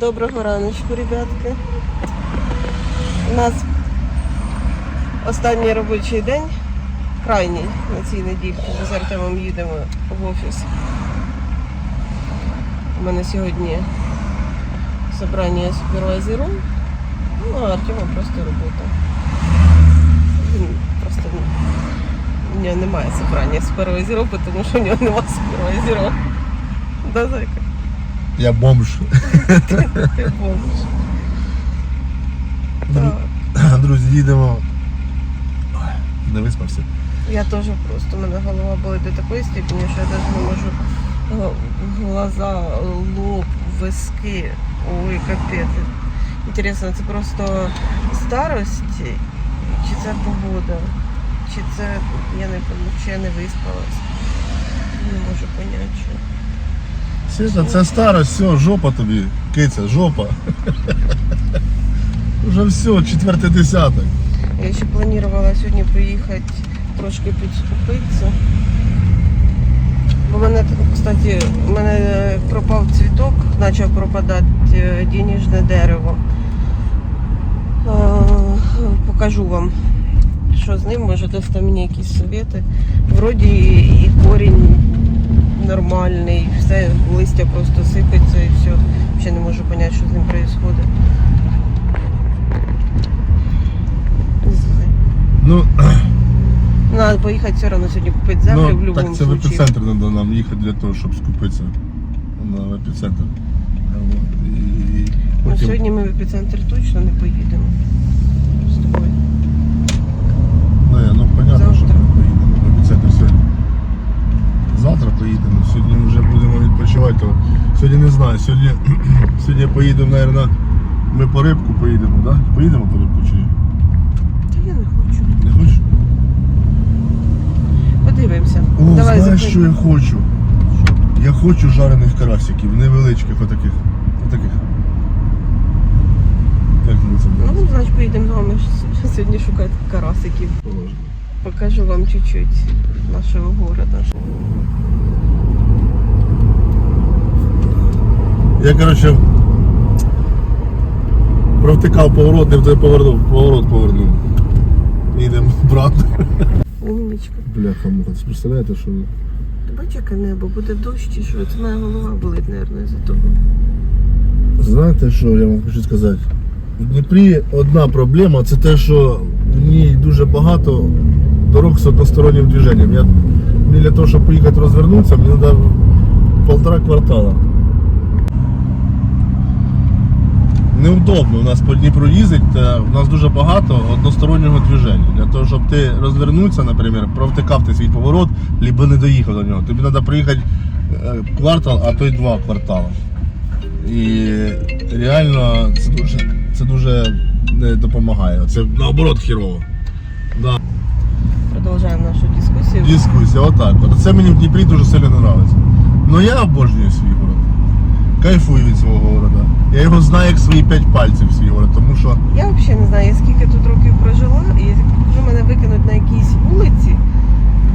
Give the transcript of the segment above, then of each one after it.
Доброго раночку, ребятки. У нас останній робочий день, крайній на цій неділі. Ми з Артемом їдемо в офіс. У мене сьогодні собрання супервайзеру. Ну, а Артема просто робота. Він просто у нього немає собрання супервайзеру, тому що у нього немає супервайзеру. Да, зайка? Я бомж. Ти бомж. Так. Друзі, їдемо. Ой, Не виспався. Я теж просто, у мене голова болить до такої степені, що я навіть не можу е, глаза, лоб, виски. Ой, капець. Інтересно, це просто старость, чи це погода, чи це я не пам'ятаю, чи я не виспалась. Не можу поняти, що. Світа, це старость, все, жопа тобі. Киця, жопа. Уже все, четвертий десяток. Я ще планувала сьогодні поїхати трошки підскупитися. Бо мене, кстати, в мене пропав цвіток, почав пропадати е, денежне дерево. Е, Покажу вам, що з ним, може дасте мені якісь совєти. Вроді і корінь нормальний, все, листя просто сипеться і все. Ще не можу зрозуміти, що з ним відбувається. Ну, Надо поїхати все одно сьогодні купити землю в ну будь-якому так це в случае. епіцентр треба нам їхати для того, щоб скупитися. На в епіцентр. Вот. І Ну, потім... сьогодні ми в епіцентр точно не поїдемо. З тобою. Ну, я, ну понятно, Завтра. що ми поїдемо в епіцентр сьогодні. Завтра поїдемо, сьогодні вже будемо відпочивати. То сьогодні не знаю, сьогодні, сьогодні поїдемо, мабуть, ми по рибку поїдемо, так? Да? Поїдемо по рибку чи ні? Та я не хочу. Не хочеш? Подивимося. О, Давай знаєш, що я хочу? Я хочу жарених карасиків, невеличких отаких. Отаких. Як ми це буде? Ну, значить, поїдемо з вами сьогодні шукати карасиків. Покажу вам чуть-чуть нашого города. Я, коротше, провтикав поворот, не в той повернув, поворот повернув. Їдемо обратно. Умнічка. Бляха, муха, це представляєте, що Ти бачиш, яке небо, буде дощ чи що? Це моя голова болить, мабуть, із-за того. Знаєте, що я вам хочу сказати? В Дніпрі одна проблема це те, що в ній дуже багато дорог з одностороннім движенням. Я, мені для того, щоб поїхати розвернутися, мені треба полтора квартала. Неудобно у нас по Дніпру їздити, у нас дуже багато одностороннього движення. Для того, щоб ти розвернутися, наприклад, провтикав ти свій поворот, либо не доїхав до нього. Тобі треба приїхати е, квартал, а то й два квартали. І реально це дуже, це дуже не допомагає. Це наоборот хірово. Да. Продовжуємо нашу дискусію. Дискусія, отак. От це мені в Дніпрі дуже сильно не подобається. Ну я обожнюю свій город. Кайфую від свого города. Я його знаю як свої п'ять пальців свій город, тому що Я взагалі не знаю, я скільки тут років прожила, і якщо мене викинуть на якійсь вулиці,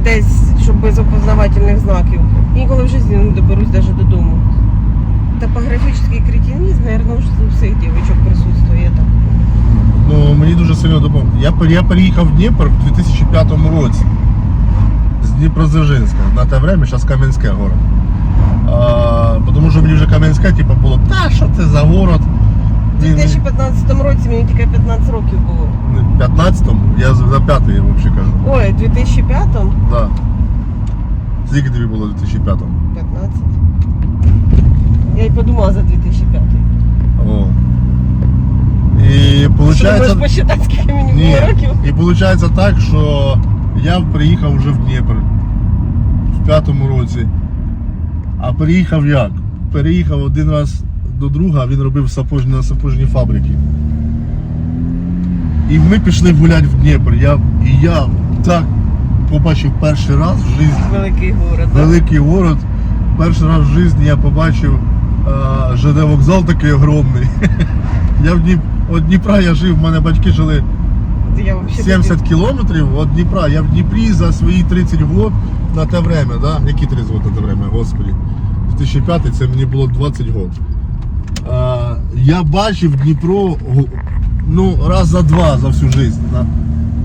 десь, щоб без опознавательних знаків, ніколи в житті не доберусь навіть додому. Топографічний кретинізм, мабуть, у всіх дівчинок так. ну, мені дуже сильно допомогло. Я, пер- я переїхав в Дніпр в 2005 році. З Дніпродзержинська. На те время, зараз Кам'янське город. А, тому що мені вже Кам'янське, типу, було, та що це за город? У 2015 році мені тільки 15 років було. В 15-му, я за за п'ятий я взагалі кажу. Ой, в 2005-му Да. Скільки тобі було в 2005-му? 15. Я й подумала за 2005. І виходить. посчитати, скільки мені Ні. було років? І виходить так, що я приїхав вже в Дніпр в п'ятому році. А переїхав як? Переїхав один раз до друга, він робив сапожні, на сапожній фабриці. І ми пішли гуляти в Дніпр. Я, і я так побачив перший раз в житті. Великий город. Великий город. Перший раз в житті я побачив а, ЖД вокзал такий огромний. Я в Дніп... От Дніпра я жив, в мене батьки жили Я 70 кілометрів від Дніпра. Я в Дніпрі за свої 30 років на те время, да? Які 30 років на те время, господи. 2005 це мені було 20 років. А, Я бачив Дніпро ну, раз за два за всю життя. На,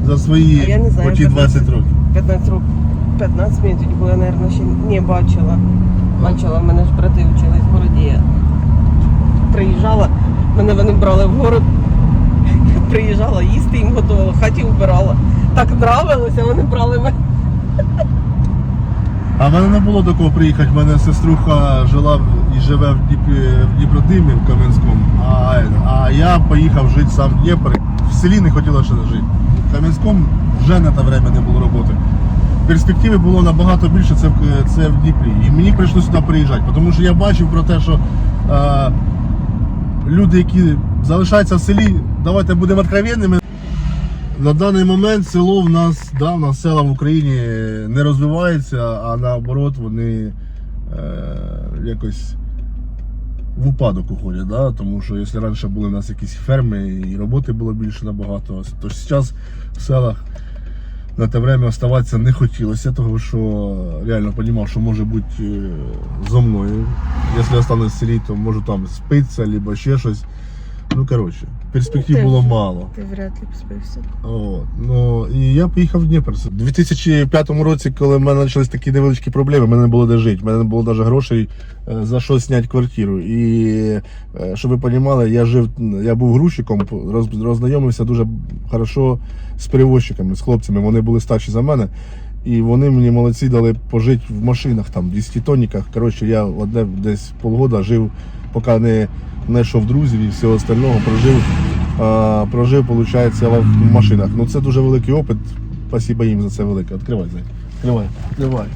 за свої А я не знаю, оті як 20 років. 15 років. 15 мені тоді було, я, мабуть, ще не бачила. Бачила, в мене ж брати вчились в городі. Приїжджала, мене вони брали в город. Приїжджала, їсти їм готувала, в хаті вбирала. Так нравилося, вони брали мене. А в мене не було такого приїхати. В мене сеструха жила і живе в, Дніпродимі в Кам'янському, а, а я поїхав жити сам в Дніпр. В селі не хотіла ще жити. В Кам'янському вже на те время не було роботи. Перспективи було набагато більше це, в- це в Дніпрі. І мені прийшлося сюди приїжджати, тому що я бачив про те, що е, люди, які залишаються в селі, давайте будемо відкровенними. На даний момент село в нас, да, в села в Україні не розвиваються, а наоборот вони е, якось в упадок уходять. Да? Тому що якщо раніше були в нас якісь ферми і роботи було більше набагато, то зараз в селах на те время оставатися не хотілося, тому що реально розумів, що може бути е, зо мною. Якщо останусь в селі, то можу там спитися, або ще щось. Ну, коротше, перспектив Ти- було мало. Ти вряд ли б спився. От. Ну, і я поїхав в Дніпро. У 2005 році, коли в мене почались такі невеличкі проблеми, в мене не було де жити. В мене не було навіть грошей е, за що зняти квартиру. І е, щоб ви розуміли, я жив, я був грузчиком, роз, роззнайомився дуже хорошо з перевозчиками, з хлопцями. Вони були старші за мене. І вони мені молодці дали пожити в машинах, там, 10 тонниках. Коротше, я одне десь полгода жив, поки не знайшов друзів і всього остального, прожив а, прожив, виходить, в машинах. Ну це дуже великий опит. Спасибо їм за це велике. Відкривай, Зай. Відкривай, відкривай.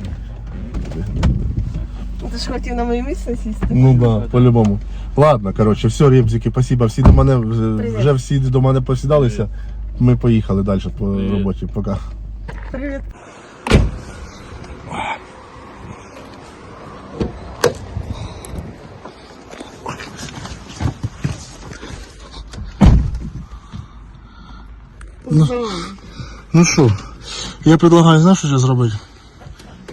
Ти ж хотів на моє місце сісти? Ну да, по-любому. Ладно, коротше, все, ребзики, спасибо. Всі до мене вже, вже всі до мене посідалися. Ми поїхали далі по роботі. Пока. Привіт. Ну. Ну що, я предлагаю, знаєш, що зараз зробити?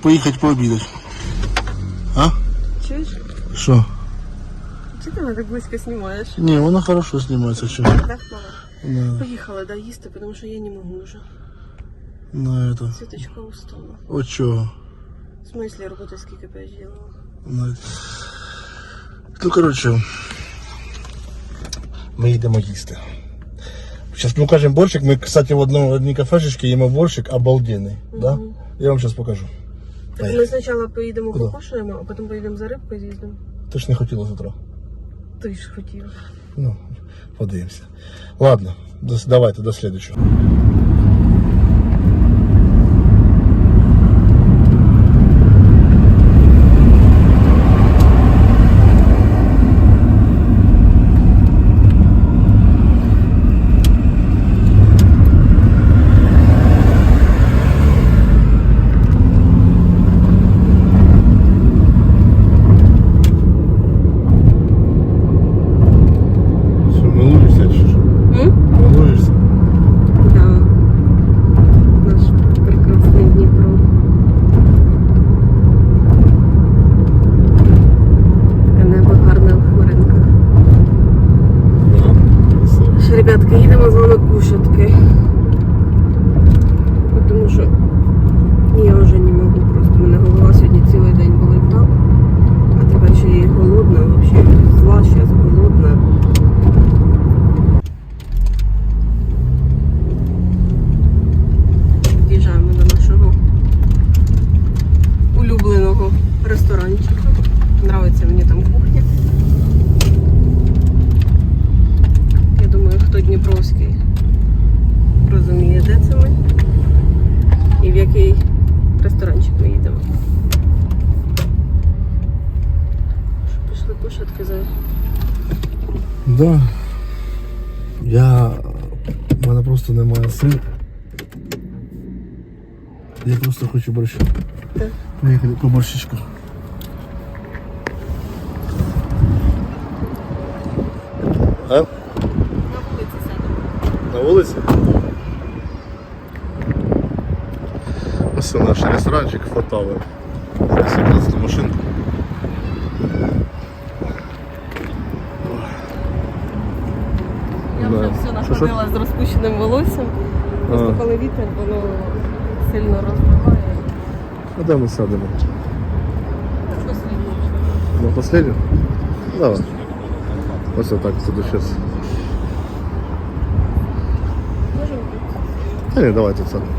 Поїхати пообідати. А? Чуєш? Що? Чи ти мене так близько знімаєш? Ні, воно хорошо знімається. Що? Так, мама. На, Поїхала, да, їсти, тому що я не можу вже. на это. Світочка устала. От чого? В смислі роботи скільки переділила? Ну, Ну, коротше, ми їдемо їсти. Зараз мы укажем борщик. Мы, кстати, в одном в одній кафешечке їмо борщик обалденний. Да? Мгм. Я вам сейчас покажу. Так ми спочатку поїдемо Куди? покушаємо, а потім поїдемо за рибкою з'їздимо. Ты ж не хотіла завтра. утра. Ти ж хотів. Ну, подивимося. Ладно, до, давайте до слідчого. Що, милуєшся чи що? М? Милуєшся? Да. Наш прекрасний Дніпро. Таке небо гарне в хмаринках. Да. Красиво. Що, ребятки, їдемо з вами кушатки. Тому що я вже не можу просто. У мене голова сьогодні цілий день болить так. А тепер ще і голодна, взагалі зла, зараз голодна. Під'їжджаємо до нашого улюбленого ресторанчика. Нравиться мені там кухня. Я думаю, хто Дніпровський розуміє, де це ми і в який ресторанчик ми їдемо. Що, Пішли кушатки за Да. Я. У мене просто немає сил. Я просто хочу борщу. Так. Поїхали по борщичку. А? на вулиці сядемо. На вулиці? Ось наш ресторанчик якраз на машинку. Що-що? находила з розпущеним волоссям. Просто коли вітер, воно сильно розбиває. А де ми садимо? На последню? Давай. Ось так туди зараз. Можемо? Та ні, давай тут садимо.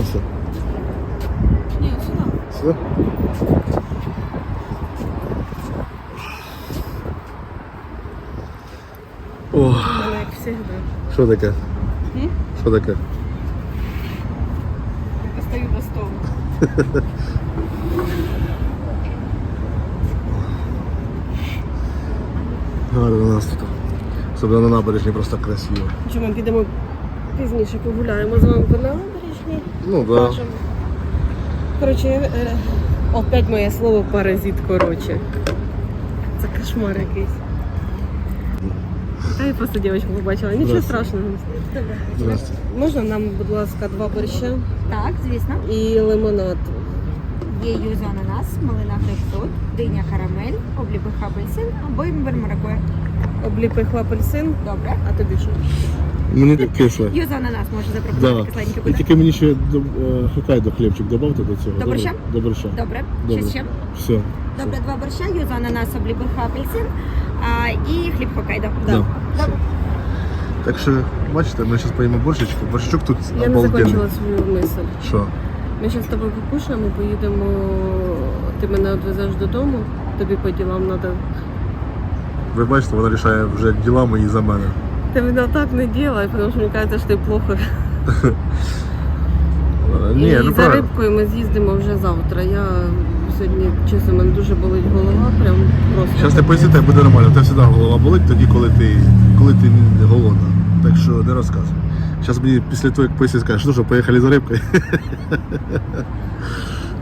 Ось так. Ні, сюди. Сюди? О, У мене як завжди. що таке? М? Що таке? Стою до столу. Гарно у нас тут. Особливо на набережні просто красиво. Що ми підемо пізніше погуляємо з вами по набережні. Ну да. Коротше, е, опять моє слово паразит, коротше. Це кошмар якийсь. Та я просто дівчинку побачила. Нічого страшного. Можна нам, будь ласка, два борща Так, звісно. і лимонад. Є юзо ананас, малина грейпфрут, диня карамель, обліпих апельсин або імбир маракуя. Обліпих апельсин. Добре. А тобі що? Мені так кисле. Юзо ананас може Да. запропонувати кисленьке І буде. тільки мені ще до- е, хокайдо хлібчик добавте до цього. До борща? До борща. Добре. Добре. Щось ще? Все. Добре, два борща, юзо ананас, обліпих апельсин а, і хліб хокайдо. Да. Добре. Так що, бачите, ми зараз поїмо борщички. Борщичок тут Я не обалденний. закончила свою мисль. Що? Ми зараз з тобою покушаємо, поїдемо. Ти мене відвезеш додому, тобі по ділам треба. Ви бачите, вона рішає вже діла мої за мене. Ти мене так не делай, тому що мені кажеться, що ти плохо. Е, Ні, і ну за правильно. рибкою ми з'їздимо вже завтра. Я сьогодні, чесно, мене дуже болить голова, прям просто. Зараз ти поїсти, буде нормально. У тебе завжди голова болить тоді, коли ти, коли ти не голодна. Так що не розказуй. Зараз мені після того, як поїсти, скажеш, ну що, поїхали за рибкою.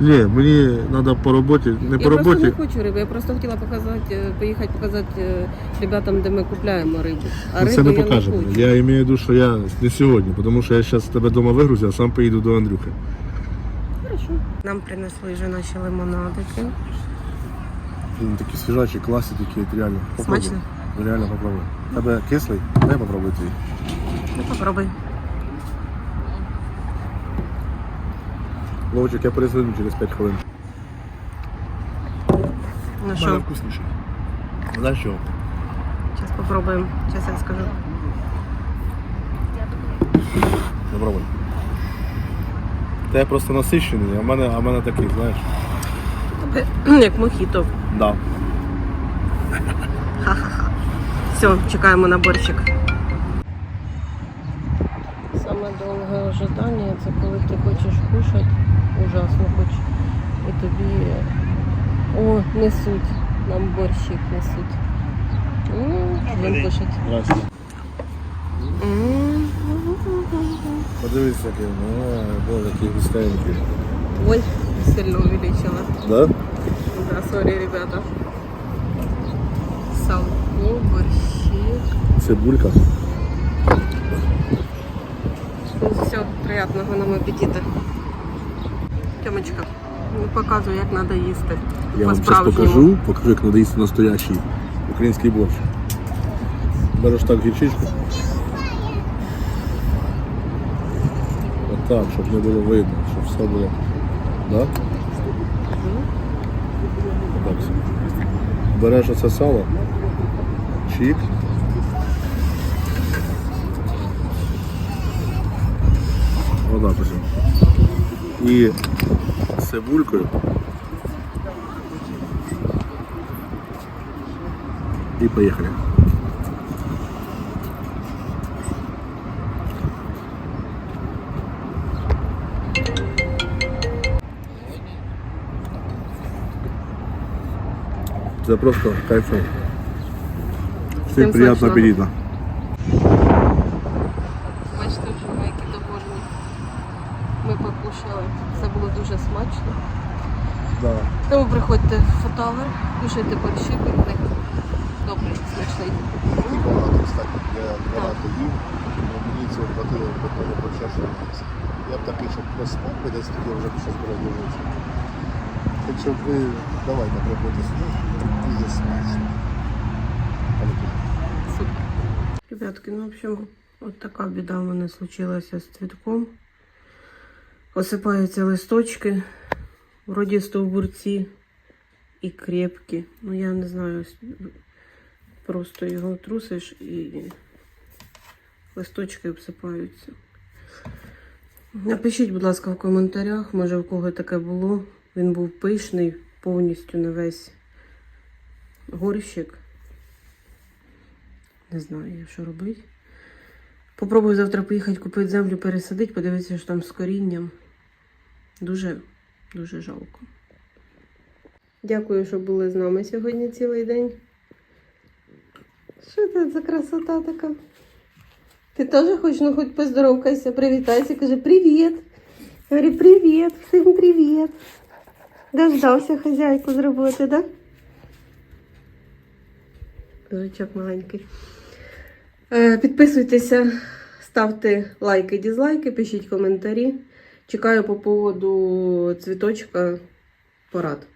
Ні, мені треба по роботі, не я по просто роботі. не хочу риби, я просто хотіла показати, е, поїхати показати е, ребятам, де ми купляємо рибу. А Ну, це не рибу я покажемо. не хочу. Я маю в виду, що я не сьогодні, тому що я зараз тебе вдома вигрузю, а сам поїду до Андрюхи. Хорошо. Нам принесли вже наші лимонадики. Він такі свіжачі, класні такі, реально. Попробуй. Смачно? Реально попробуй. Тебе кислий? Дай попробуй твій. Ну, попробуй. Ловчик, я перезвоню через 5 хвилин. Ну що, вкусніший. Знаєш що? зараз попробуємо. Зараз я скажу. Попробуй. Ти просто насищений, а в мене, а в мене такий, знаєш. Тебе як мохіто. Да. Все, чекаємо на борщик. Саме довге ожидання це коли ти хочеш кушати, ужасно хочеш. І тобі о, несуть, нам борщик несуть. М, Будемо кушати. Здрасте. М. Подивись, який. Ну, боже, який густенький. Ой, сильно увеличила. Да? Да, сорі, ребята. Салко, борщик. Цибулька. Все, приятного нам аппетита. Тьомочка, ну показуй, як треба їсти. Я вам зараз покажу, покажу, як треба їсти настоящий український борщ. Береш так гірчичку. Отак, щоб не було видно, щоб все було. Да? Все. Береш оце сало. Чик. Ось. І з цибулькою. И поехали. Это просто кайфово. Всем приятного аппетита. Бачите, вже ми які довольні. Ми покушали. Це було дуже смачно. Да. Тому приходьте в фотовер, кушайте борщі, пікник. Добрий, смачний. Багато, кстати. Я багато їв, але мені цього хватило до того борща, що є. Я б такий, щоб проспав, би десь тоді вже б щось передивився. Так що ви давайте приходьте сюди, дуже смачно. Супер. Ребятки, ну, в общем, от така біда в мене случилася з цвітком. Осипаються листочки, вроді стовбурці і крепкі. Ну, я не знаю, просто його трусиш і листочки обсипаються. Напишіть, будь ласка, в коментарях, може в кого таке було. Він був пишний, повністю на весь горщик. Не знаю, що робити. Попробую завтра поїхати купити землю, пересадити, подивитися, що там з корінням. Дуже, дуже жалко. Дякую, що були з нами сьогодні цілий день. Що це за красота така? Ти теж хочеш, ну хоч поздоровкайся, привітайся, каже привіт. Говори, привіт, всім привіт. Дождався хазяйку з роботи, так? Да? Жучок маленький. Е, Підписуйтеся, ставте лайки, дізлайки, пишіть коментарі. Чекаю по поводу цвіточка порад.